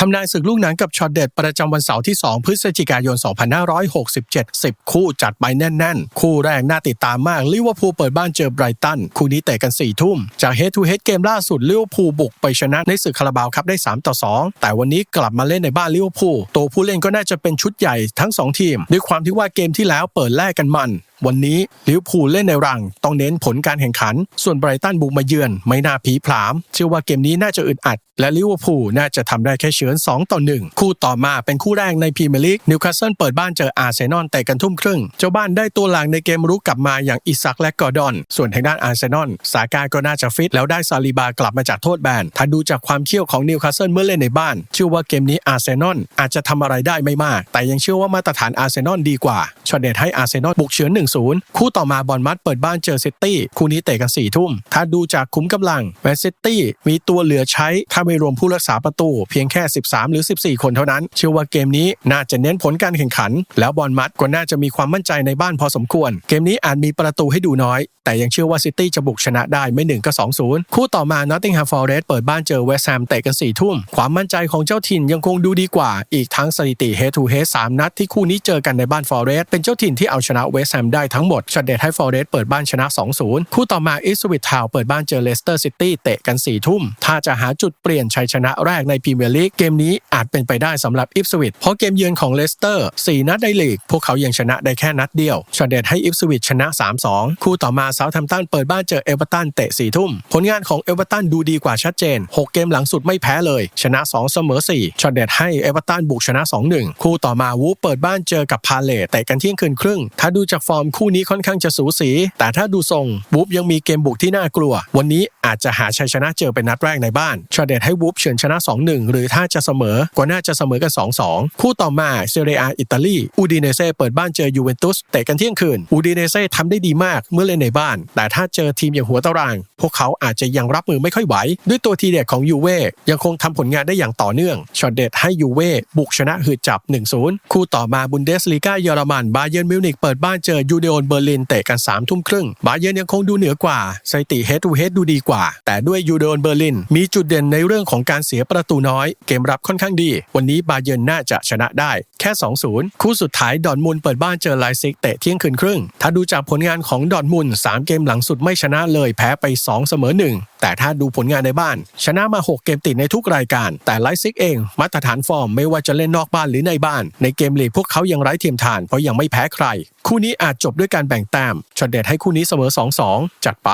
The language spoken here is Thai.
ทำนายศึกลูกหนังกับช็อตเด็ดประจำวันเสาร์ที่ 2 พฤศจิกายน 2567 10 คู่จัดไปแน่น ๆ คู่แรกน่าติดตามมากลิเวอร์พูลเปิดบ้านเจอไบรตัน คู่นี้เตะกัน 4 ทุ่ม จากเฮดทูเฮดเกมล่าสุดลิเวอร์พูลบุกไปชนะในศึกคาราบาวครับได้ 3 ต่อ 2 แต่วันนี้กลับมาเล่นในบ้านลิเวอร์พูลตัวผู้เล่นก็น่าจะเป็นชุดใหญ่ทั้ง 2 ทีม ด้วยความที่ว่าเกมที่แล้วเปิดแลกกันมัน วันนี้ลิเวอร์พูลเล่นในรัง ต้องเน้นผลการแข่งขัน ส่วนไบรตันบุกมาเยือน ไม่น่าผีผลาม เชื่อว่าเกมนี้น่าจะอึดอัด และลิเวอร์พูลน่าจะทำได้แค่เฉือน2 ต่อ 1 คู่ต่อมาเป็นคู่แรกในพรีเมียร์ลีกนิวคาสเซิลเปิดบ้านเจออาร์เซนอลแต่กันทุ่มครึ่ง เจ้าบ้านได้ตัวหลังในเกมรุกกลับมาอย่างอิซักและกอร์ดอน ส่วนทางด้านอาร์เซนอลสาการก็น่าจะฟิตแล้วได้ซาลิบากลับมาจากโทษแบนถ้าดูจากความเขี้ยวของนิวคาสเซิลเมื่อเล่นในบ้านเชื่อว่าเกมนี้อาร์เซนอลอาจจะทำอะไรได้ไม่มาก แต่ยังเชื่อว่ามาตรฐานอาร์เซนอลดีกว่าช็อตเด็ดให้อาร์เซนอลบุกเฉือน1-0 คู่ต่อมาบอลมัดเปิดบ้านเจอซิตี้ คู่นี้เตะกัน4ทุ่ม ถ้าดูจากคุ้มกำลังแมนซิตี้มีตัวเหลือใช้ ถ้าไม่รวมผู้รักษาประตู เพียงแค่ 13 หรือ 14 คนเท่านั้น เชื่อว่าเกมนี้น่าจะเน้นผลการแข่งขัน แล้วบอลมัดก็น่าจะมีความมั่นใจในบ้านพอสมควร เกมนี้อาจมีประตูให้ดูน้อย แต่ยังเชื่อว่าซิตี้จะบุกชนะได้ไม่1ก็2-0 คู่ต่อมานอตติงแฮมฟอร์เรสต์เปิดบ้านเจอเวสต์แฮมเตะกัน4ทุ่ม ความมั่นใจของเจ้าถิ่นยังคงดูดีกว่า อีกทั้งสถิติเฮทูเฮสามนัดที่คู่นี้เจอกันในบ้านฟอร์เรสต์เป็นเจ้าถิ่นที่เอาชนะเวสต์แฮมได้ทั้งหมดช็อตเด็ดให้ฟอร์เรสเปิดบ้านชนะ 2-0 คู่ต่อมาอิสวิตทาวเปิดบ้านเจอเลสเตอร์ซิตี้เตะกัน 4 ทุ่ม ถ้าจะหาจุดเปลี่ยนชัยชนะแรกในพรีเมียร์ลีกเกมนี้อาจเป็นไปได้สำหรับอิฟสวิตเพราะเกมเยือนของเลสเตอร์ 4 นัดในลีก พวกเขายังชนะได้แค่นัดเดียวช็อตเด็ดให้อิฟสวิตชนะ 3-2 คู่ต่อมาเซาท์แฮมป์ตันเปิดบ้านเจอเอเวอร์ตันเตะ 4 ทุ่ม ผลงานของเอเวอร์ตันดูดีกว่าชัดเจน 6 เกมหลังสุดไม่แพ้เลย ชนะ 2 เสมอ 4ช็อตเด็ดให้เอเวอร์ตันบุกชนะ 2-1 คู่ต่อมาวูเปิดบ้านเจอกับพาเลตเตะกันเที่ยงคืนครึ่ง ถ้าดูจากฟอร์มคู่นี้ค่อนข้างจะสูสี แต่ถ้าดูทรงวูฟยังมีเกมบุกที่น่ากลัว วันนี้อาจจะหาชัยชนะเจอเป็นนัดแรกในบ้านช็อตเด็ดให้วูฟเฉือนชนะ 2-1 หรือถ้าจะเสมอก็น่าจะเสมอกัน 2-2 คู่ต่อมาเซเรียอิตาลีอูดิเนเซ่เปิดบ้านเจอยูเวนตุสเตะกันเที่ยงคืนอูดิเนเซ่ทำได้ดีมากเมื่อเล่นในบ้าน แต่ถ้าเจอทีมอย่างหัวตาราง พวกเขาอาจจะยังรับมือไม่ค่อยไหว ด้วยตัวทีเด็ดของยูเว่ยังคงทำผลงานได้อย่างต่อเนื่องช็อตเด็ดให้ยูเว่บุกชนะหืดจับ 1-0 คู่ต่อมาบุนเดสลีกาเยอรมันบาเยิร์นมิวนิกเปิดบ้านเจอยููเดโอนเบอร์ลินเตะกัน3ทุ่มครึ่ง บาเยิร์นยังคงดูเหนือกว่าสถิติเฮดทูเฮดดูดีกว่า แต่ด้วยยูเดโอนเบอร์ลิน มีจุดเด่นในเรื่องของการเสียประตูน้อย เกมรับค่อนข้างดี วันนี้บาเยิร์นน่าจะชนะได้แค่ 2-0 คู่สุดท้ายดอนมุนเปิดบ้านเจอไลซิกเตะเที่ยงคืนครึ่ง ถ้าดูจากผลงานของดอนมุน 3 เกมหลังสุดไม่ชนะเลยแพ้ไป 2 เสมอ 1 แต่ถ้าดูผลงานในบ้าน ชนะมา 6 เกมติดในทุกรายการ แต่ไลซิกเองมาตรฐานฟอร์มไม่ว่าจะเล่นนอกบ้านหรือในบ้าน ในเกมลีกพวกเขายังไร้เทียมทานเพราะยังไม่แพ้ใคร คู่นี้อาจจบด้วยการแบ่งแต้มช็อตเด็ดให้คู่นี้เสมอ 2-2 จัดไป